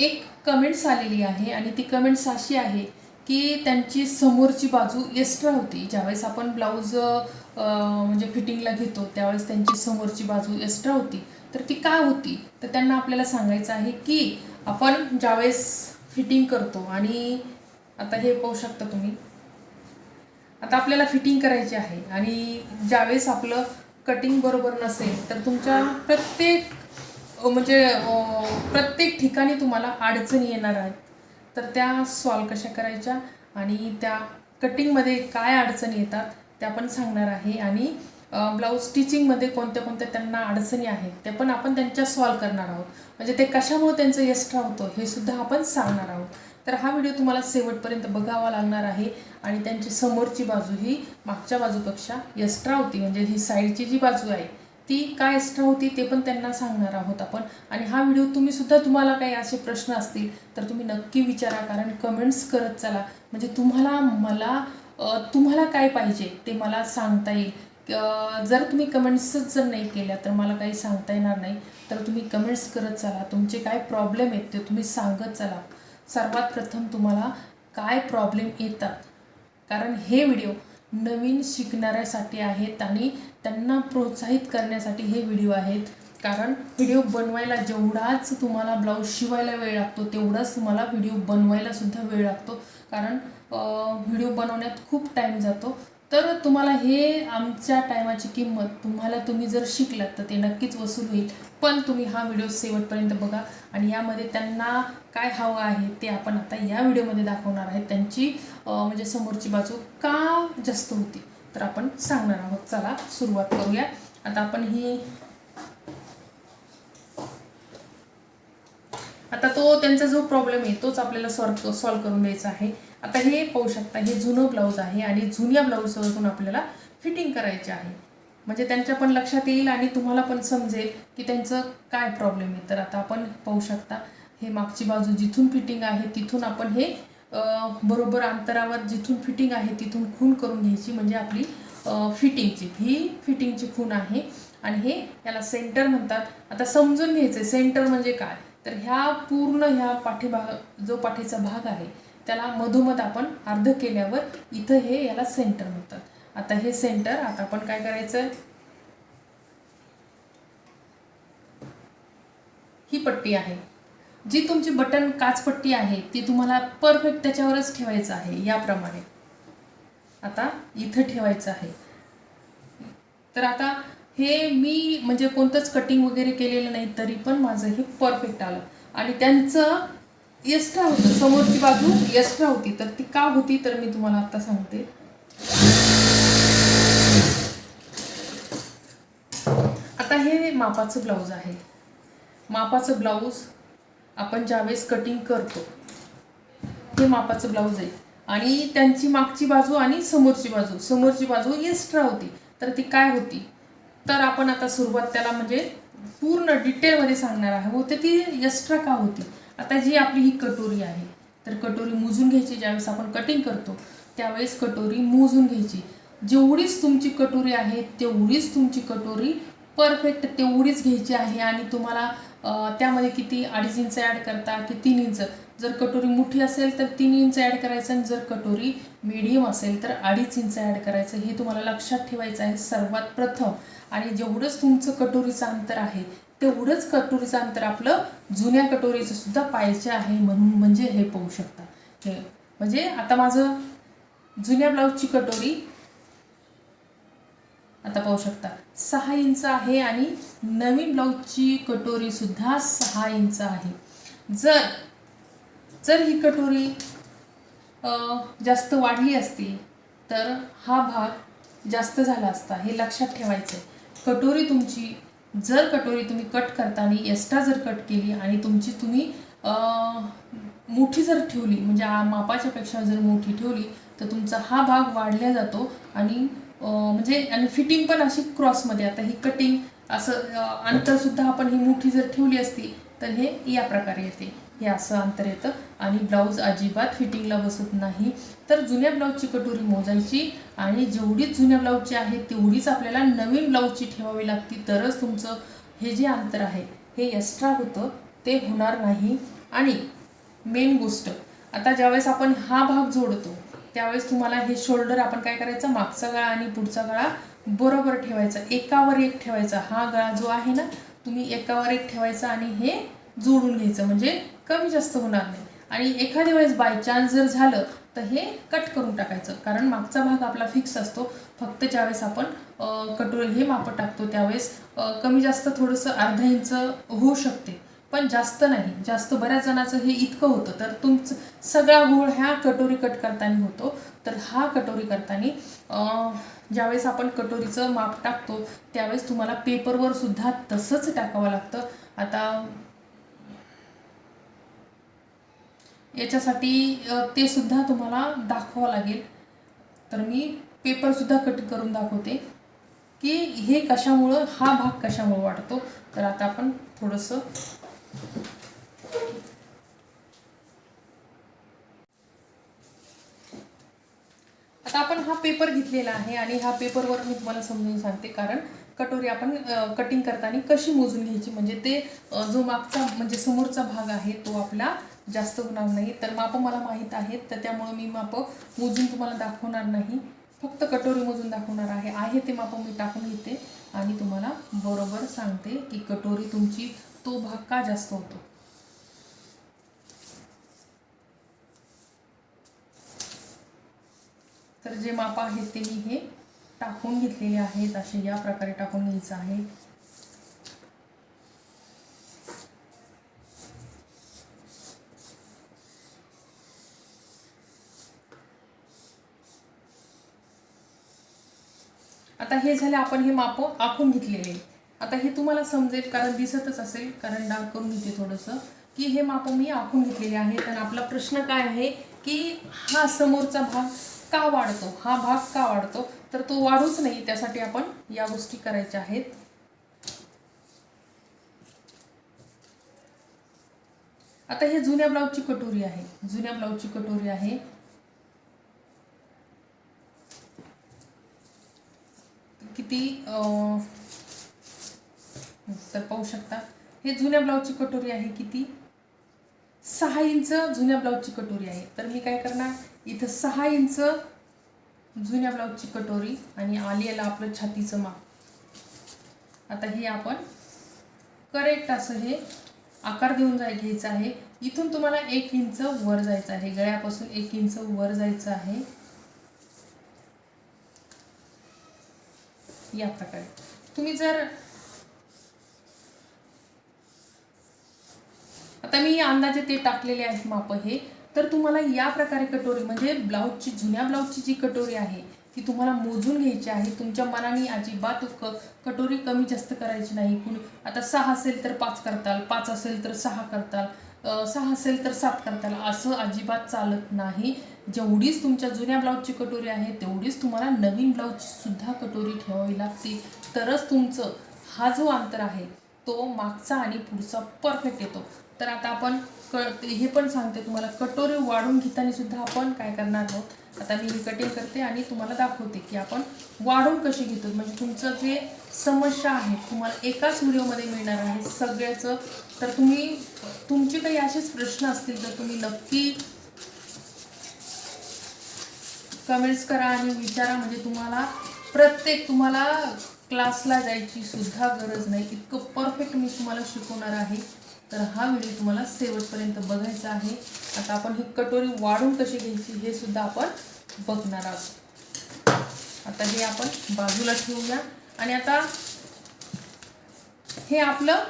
एक कमेंट्स आलेली आहे आणि ती कमेंट्स अशी आहे की त्यांची समोरची बाजू एक्स्ट्रा होती. ज्यावेळेस आपण ब्लाऊज म्हणजे फिटिंगला घेतो त्यावेळेस त्यांची समोरची बाजू एक्स्ट्रा होती. तर ती काय होती? तर त्यांना आपल्याला सांगायचं आहे की आपण ज्यावेळेस फिटिंग करतो आणि आता हे पाहू शकता तुम्ही. आता आपल्याला फिटिंग करायची आहे आणि ज्यावेळेस आपलं कटिंग बरोबर नसेल तर तुमच्या प्रत्येक म्हणजे प्रत्येक ठिकाणी तुम्हाला अडचणी येणार आहेत. तर त्या सॉल्व कशा करायच्या आणि त्या कटिंगमध्ये काय अडचणी येतात त्या पण सांगणार आहे. आणि ब्लाऊज स्टिचिंगमध्ये कोणत्या कोणत्या त्यांना अडचणी आहेत ते पण आपण त्यांच्या सॉल्व करणार आहोत. म्हणजे ते कशामुळे त्यांचं एक्स्ट्रा होतं हे सुद्धा आपण सांगणार आहोत. तर हा व्हिडिओ तुम्हाला शेवटपर्यंत बघावा लागणार आहे आणि त्यांची समोरची बाजू ही मागच्या बाजूपेक्षा एक्स्ट्रा होती. म्हणजे ही साईडची जी बाजू आहे ती काय एक्स्ट्रा होती ते पण त्यांना सांगणार आहोत आपण. आणि हा व्हिडिओ तुम्ही सुद्धा तुम्हाला काही असे प्रश्न असतील तर तुम्ही नक्की विचारा कारण कमेंट्स करत चला. म्हणजे तुम्हाला मला तुम्हाला काय पाहिजे ते मला सांगता येईल. जर तुम्ही कमेंट्सच जर नाही केल्या तर मला काही सांगता येणार नाही. तर तुम्ही कमेंट्स करत चला. तुमचे काय प्रॉब्लेम आहेत ते तुम्ही सांगत चला. सर्वात प्रथम तुम्हाला काय प्रॉब्लेम येतात? कारण हे व्हिडिओ नवीन शिकणाऱ्यासाठी आहेत आणि त्यांना प्रोत्साहित करण्यासाठी हे व्हिडिओ आहेत. कारण व्हिडिओ बनवायला जेवढाच तुम्हाला ब्लाऊज शिवायला वेळ लागतो तेवढाच तुम्हाला व्हिडिओ बनवायला सुद्धा वेळ लागतो. कारण व्हिडिओ बनवण्यात खूप टाईम जातो. तर तुम्हाला हे आमच्या टायमाची किंमत तुम्हाला तुम्ही जर शिकलात तर ते नक्कीच वसूल होईल. पण तुम्ही हा व्हिडिओ शेवटपर्यंत बघा आणि यामध्ये त्यांना काय हवं आहे ते आपण आता या व्हिडिओमध्ये दाखवणार आहे. त्यांची म्हणजे समोरची बाजू का जास्त होती? तर आपण सांगणार आहोत. चला सुरुवात करूया. आता आपण ही आता तो त्यांचा जो प्रॉब्लेम आहे तोच आपल्याला सॉल्व सॉल्व करून द्यायचा आहे. आता हे पाहू शकता हे जुनं ब्लाऊज आहे आणि जुन्या ब्लाऊजवरून आपल्याला फिटिंग करायचे आहे. म्हणजे त्यांच्या पण लक्षात येईल आणि तुम्हाला पण समजेल की त्यांचं काय प्रॉब्लेम आहे. तर आता आपण पाहू शकता हे मागची बाजू जिथून फिटिंग आहे तिथून आपण हे बरोबर अंतरावर जिथून फिटिंग आहे तिथून खून करून घ्यायची. म्हणजे आपली फिटिंगची ही फिटिंगची खून आहे. आणि हे याला सेंटर म्हणतात. आता समजून घ्यायचं सेंटर म्हणजे काय? तर ह्या पूर्ण ह्या पाठीभाग जो पाठीचा भाग आहे त्याला मधोमध आपण अर्ध केल्यावर इथं हे याला सेंटर म्हणतात. आता हे सेंटर आता आपण काय करायचं? ही पट्टी आहे. जी तुमची बटन काचपट्टी आहे ती तुम्हाला परफेक्ट त्याच्यावरच ठेवायचं आहे याप्रमाणे. आता इथं ठेवायचं आहे. तर आता हे मी म्हणजे कोणतंच कटिंग वगैरे केलेलं नाही तरी पण माझं हे परफेक्ट आलं. आणि त्यांचं एक्स्ट्रा होतं समोरची बाजू एक्स्ट्रा होती. तर ती का होती तर मी तुम्हाला आत्ता सांगते. आता हे मापाचं ब्लाऊज आहे. मापाचं ब्लाऊज आपण ज्यावेळेस कटिंग करतो हे मापाचं ब्लाऊज आहे. आणि त्यांची मागची बाजू आणि समोरची बाजू. समोरची बाजू एक्स्ट्रा होती. तर ती काय होती? तर आपण आता सुरुवात त्याला म्हणजे पूर्ण डिटेलमध्ये सांगणार आहोत. तर ती एक्स्ट्रा का होती? आता जी आपली ही कटोरी आहे तर कटोरी मोजून घ्यायची ज्यावेळेस आपण कटिंग करतो त्यावेळेस कटोरी मोजून घ्यायची. जेवढीच तुमची कटोरी आहे तेवढीच तुमची कटोरी परफेक्ट तेवढीच घ्यायची आहे आणि तुम्हाला त्यामध्ये किती अडीच इंच ॲड करता की तीन इंच. जर कटोरी मोठी असेल तर तीन इंच ॲड करायचं आणि जर कटोरी मीडियम असेल तर अडीच इंच ॲड करायचं. हे तुम्हाला लक्षात ठेवायचं आहे सर्वात प्रथम. आणि जेवढंच तुमचं कटोरीचं अंतर आहे तेवढंच कटोरीचं अंतर आपलं जुन्या कटोरीचं सुद्धा पाहिजे आहे म्हणून म्हणजे हे पाहू शकता. हे म्हणजे आता माझं जुन्या ब्लाऊजची कटोरी आता पाहू शकता. सहा इंच आहे आणि नवीन ब्लाऊजची कटोरी सुद्धा सहा इंच आहे. जर जर ही कटोरी जास्त वाढली असती तर हा भाग जास्त झाला असता हे लक्षात ठेवायचं आहे कटोरी तुमची जर कटोरी तुम्ही कट करताना एस्टा जर कट केली आणि तुमची तुम्ही मोठी जर ठेवली म्हणजे आ- मापाच्या पेक्षा जर मोठी ठेवली तर तुमचा हा भाग वाढला जातो आणि म्हणजे आणि फिटिंग पण अशी क्रॉसमध्ये आता ही कटिंग असं अंतरसुद्धा आपण ही मोठी जर ठेवली असती तर हे या प्रकारे येते. हे असं अंतर येतं. आणि ब्लाऊज अजिबात फिटिंगला बसत नाही. तर जुन्या ब्लाऊजची कटोरी मोजायची आणि जेवढीच जुन्या ब्लाऊजची आहे तेवढीच आपल्याला नवीन ब्लाऊजची ठेवावी लागती. तरच तुमचं हे जे अंतर आहे हे एक्स्ट्रा होतं. ते होणार नाही. आणि मेन गोष्ट आता ज्यावेळेस आपण हा भाग जोडतो त्यावेळेस तुम्हाला हे शोल्डर आपण काय करायचं? मागचा गळा आणि पुढचा गळा बरोबर ठेवायचा. एकावर एक ठेवायचा. हा गळा जो आहे ना तुम्ही एकावर एक ठेवायचा आणि हे जोडून घ्यायचं म्हणजे कमी जास्त होणार नाही. आणि एखाद्या वेळेस बाय चान्स जर झालं तर हे कट करून टाकायचं. कारण मागचा भाग आपला फिक्स असतो. फक्त ज्यावेळेस आपण कटोरे कटोरी हे मापं टाकतो त्यावेळेस कमी जास्त थोडंसं अर्धा इंच होऊ शकते. पण जास्त नाही. जास्त बऱ्याच जणाचं हे इतकं होतं. तर तुमचं सगळा गोळ ह्या कटोरी कट करताना होतो. तर हा कटोरी करताना ज्यावेळेस आपण कटोरीचं माप टाकतो त्यावेळेस तुम्हाला पेपरवर सुद्धा तसंच टाकावं लागतं. आता याच्यासाठी ते सुद्धा तुम्हाला दाखवावं लागेल. तर मी पेपरसुद्धा कट करून दाखवते की हे कशामुळं हा भाग कशामुळं वाटतो तर आता आपण थोडंसं आता आपण हा पेपर घेतलेला आहे आणि हा पेपरवर मी तुम्हाला समजून सांगते. कारण कटोरी आपण कटिंग करताना कशी मोजून घ्यायची? म्हणजे ते जो मागचा म्हणजे समोरचा भाग आहे तो आपला जास्त होणार नाही. तर मापं मला माहीत आहेत तर त्यामुळे मी मापं मोजून तुम्हाला दाखवणार नाही. फक्त कटोरी मोजून दाखवणार आहे. आहे ते मापं मी टाकून घेते आणि तुम्हाला बरोबर सांगते की कटोरी तुमची तो भाग का जास्त होतो. तर जे माप आहेत ते मी हे टाकून घेतलेले आहेत. असे या प्रकारे टाकून घ्यायचं आहे आता हे झाले आपण हे माप आखून घेतलेले. आता हे तुम्हाला समजेल कारण दिसतच असेल कारण डार्क करून घेते थोडंसं की हे माप मी आखून घेतलेले आहे आणि आपला प्रश्न काय आहे की हा समोरचा भाग का वाढतो? हा भाग का वाढतो? तर तो वाढूच नाही त्यासाठी आपण या गोष्टी करायच्या आहेत. आता हे जुन्या ब्लाऊजची कटोरी आहे. जुन्या ब्लाऊजची कटोरी आहे. किती तर पाहू शकता? हे जुन्या ब्लाऊजची कटोरी आहे किती? सहा इंच जुन्या ब्लाऊजची कटोरी आहे. तर मी काय करणार? इथं सहा इंच जुन्या ब्लाऊजची कटोरी आणि आलियाला आपलं छातीचं माप. आता हे आपण करेक्ट असं हे आकार देऊन जाय घ्यायचं आहे. इथून तुम्हाला एक इंच वर जायचं आहे. गळ्यापासून एक इंच वर जायचं आहे. या प्रकारे. तुम्ही जर आता मी अंदाजे ते टाकलेले आहेत माप हे तर तुम्हाला या प्रकारे कटोरी म्हणजे ब्लाऊजची जुन्या ब्लाऊजची जी कटोरी आहे ती तुम्हाला मोजून घ्यायची आहे. तुमच्या मनाने अजिबात क कटोरी कमी जास्त करायची नाही. कुणी आता सहा असेल तर पाच करताल पाच असेल तर सहा करताल सहा असेल तर सात करताल असं अजिबात चालत नाही. जेवढीच तुमच्या जुन्या ब्लाऊजची कटोरी आहे तेवढीच तुम्हाला नवीन ब्लाऊजचीसुद्धा कटोरी ठेवावी लागते. तरच तुमचं हा जो अंतर आहे तो मागचा आणि पुढचा परफेक्ट येतो. तर आता आपण क हे पण सांगते तुम्हाला. कटोरी वाढून घेताना सुद्धा आपण काय करणार आहोत? आता मी कटिंग करते आणि तुम्हाला दाखवते की आपण वाढून कशी घेतो. म्हणजे तुमचं जे समस्या आहे तुम्हाला एकाच व्हिडिओमध्ये मिळणार आहे सगळ्याचं. तर तुम्ही तुमचे काही असेच प्रश्न असतील तर तुम्ही नक्की कमेंट्स करा आणि विचारा. म्हणजे तुम्हाला प्रत्येक तुम्हाला क्लासला जायची सुद्धा गरज नाही. इतकं परफेक्ट मी तुम्हाला शिकवणार आहे. तर हा व्हिडिओ तुम्हाला शेवटपर्यंत बघायचा आहे. आता आपण ही कटोरी वाढून कशी घ्यायची हे सुद्धा आपण बघणार आहोत. आता हे आपण बाजूला ठेवूया. आणि आता हे आपलं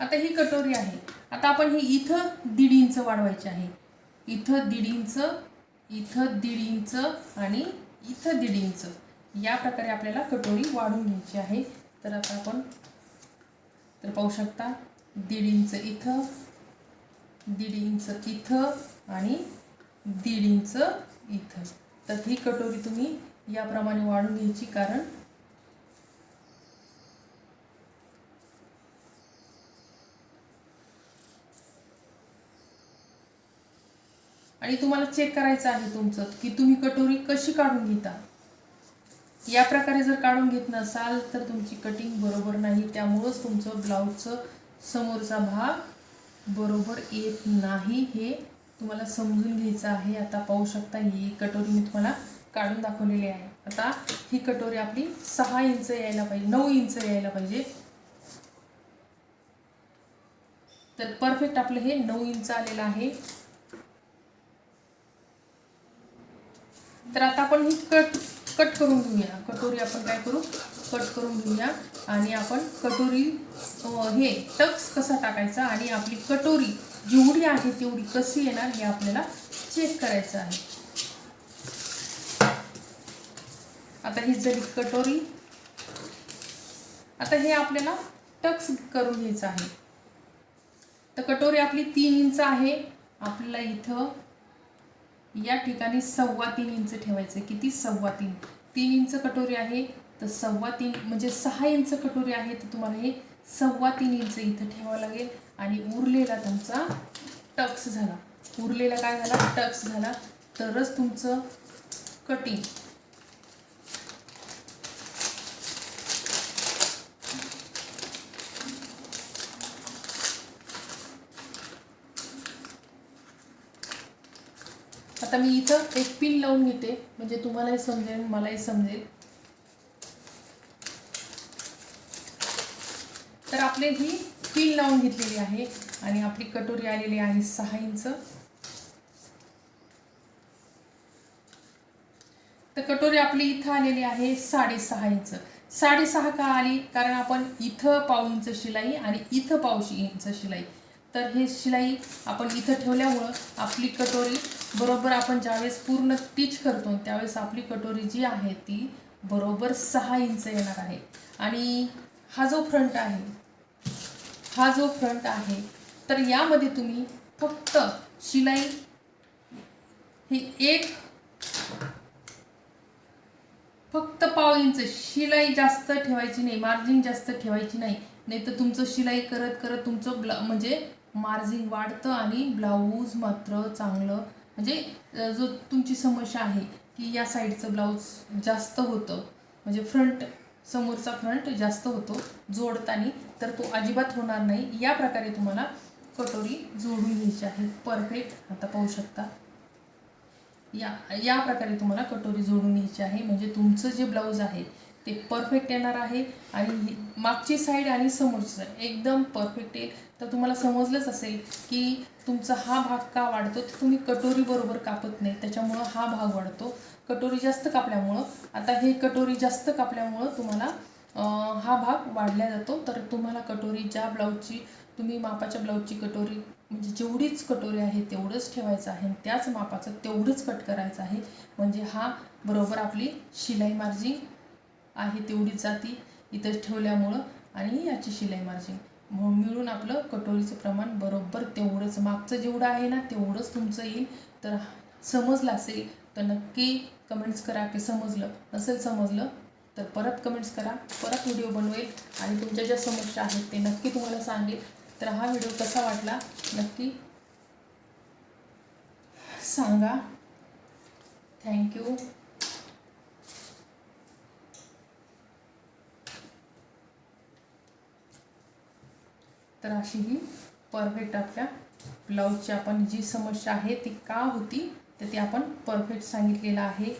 आता ही कटोरी आहे. आता आपण ही इथं दीड इंच वाढवायची आहे. इथं दीड इंच इथं दीड इंच आणि इथं दीड इंच. या प्रकारे आपल्याला कटोरी वाढून घ्यायची आहे. तर आता आपण तर पाहू शकता दीड इंच इथं दीड इंच इथं आणि दीड इंच इथं. तर ही कटोरी तुम्ही याप्रमाणे वाढून घ्यायची कारण आणि तुम्हाला चेक करायचं आहे तुमचं की तुम्ही कटोरी कशी काढून घेता. या प्रकारे जर काढून घेत नसाल तर तुमची कटिंग बरोबर नाही. त्यामुळंच तुमचं ब्लाऊजचं समोरचा भाग बरोबर येत नाही. हे तुम्हाला समजून घ्यायचं आहे. आता पाहू शकता ही कटोरी मी तुम्हाला काढून दाखवलेली आहे. आता ही कटोरी आपली सहा इंच यायला पाहिजे नऊ इंच यायला पाहिजे. तर परफेक्ट आपलं हे नऊ इंच आलेलं आहे. तर आता आपण ही कट कट करून घेऊया. कटोरी आपण काय करू? कट करून घेऊया. आणि आपण कटोरी हे टक्स कसा टाकायचा आणि आपली कटोरी जेवढी आहे तेवढी कशी येणार हे आपल्याला चेक करायचं आहे. आता ही झाली कटोरी. आता हे आपल्याला टक्स करून घ्यायचं आहे. तर कटोरी आपली तीन इंच आहे. आपल्याला इथं या ठिकाणी सव्वा तीन इंच ठेवायचं. आहे किती? सव्वा तीन. तीन इंच कटोरी आहे तर सव्वा तीन म्हणजे सहा इंच कटोरी आहे तर तुम्हाला हे सव्वा तीन इंच इथं ठेवावं लागेल. आणि उरलेला तुमचा टक्स झाला. उरलेला काय झाला? टक्स झाला. तरच तुमचं कटिंग आता मी इथं एक पिन लावून घेते. म्हणजे तुम्हालाही समजेल मलाही समजेल. तर आपले ही पिन लावून घेतलेली आहे आणि आपली कटोरी आलेली आहे सहा इंच. तर कटोरी आपली इथं आलेली आहे साडेसहा इंच. साडेसहा का आली? कारण आपण इथं पाव इंच शिलाई आणि इथं पावशी इंच शिलाई. तर हे शिलाई आपण इथं ठेवल्यामुळं आपली कटोरी बरोबर आपण ज्यावेळेस पूर्ण टीच करतो त्यावेळेस आपली कटोरी जी आहे ती बरोबर सहा इंच येणार आहे. आणि हा जो फ्रंट आहे हा जो फ्रंट आहे तर यामध्ये तुम्ही फक्त शिलाई ही एक फक्त पाव इंच शिलाई जास्त ठेवायची नाही मार्जिन जास्त ठेवायची नाही नाही तर तुमचं शिलाई करत करत तुमचं ब्ला म्हणजे मार्जिन वाढतं आणि ब्लाऊज मात्र चांगलं म्हणजे जो तुमची समस्या आहे की या साईडचं ब्लाऊज जास्त होतं म्हणजे फ्रंट समोरचा फ्रंट जास्त होतो जोडताना तर तो अजिबात होणार नाही. या प्रकारे तुम्हाला कटोरी जोडून घ्यायची आहे. परफेक्ट आता पाहू शकता. या या प्रकारे तुम्हाला कटोरी जोडून घ्यायची आहे. म्हणजे तुमचं जे ब्लाऊज आहे ते परफेक्ट येणार आहे. आणि मागची साईड आणि समोरची साईड एकदम परफेक्ट येईल तर तुम्हाला समजलंच असेल की तुमचा हा भाग का वाढतो तर तुम्ही कटोरी बरोबर कापत नाही. त्याच्यामुळं हा भाग वाढतो. कटोरी जास्त कापल्यामुळं आता हे कटोरी जास्त कापल्यामुळं तुम्हाला हा भाग वाढला जातो. तर तुम्हाला कटोरी ज्या ब्लाऊजची तुम्ही मापाच्या ब्लाऊजची कटोरी म्हणजे जेवढीच कटोरी आहे तेवढंच ठेवायचं आहे. आणि त्याच मापाचं तेवढंच कट करायचं आहे. म्हणजे हा बरोबर आपली शिलाई मार्जिंग आहे तेवढीच जाती इथं ठेवल्यामुळं. आणि याची शिलाई मार्जिंग मिळून आपलं कटोरीचं प्रमाण बरोबर तेवढंच. मागचं जेवढं आहे ना तेवढंच तुमचं येईल. तर समजलं असेल तर नक्की कमेंट्स करा की समजलं. नसेल समजलं तर परत कमेंट्स करा. परत व्हिडिओ बनवेल. आणि तुमच्या ज्या समस्या आहेत ते नक्की तुम्हाला सांगेल. तर हा व्हिडिओ कसा वाटला नक्की सांगा. थँक्यू तर अशी ही परफेक्ट आपल्या ब्लाऊजची आपण जी समस्या आहे ती का होती तर ती आपण परफेक्ट सांगितलेलं आहे.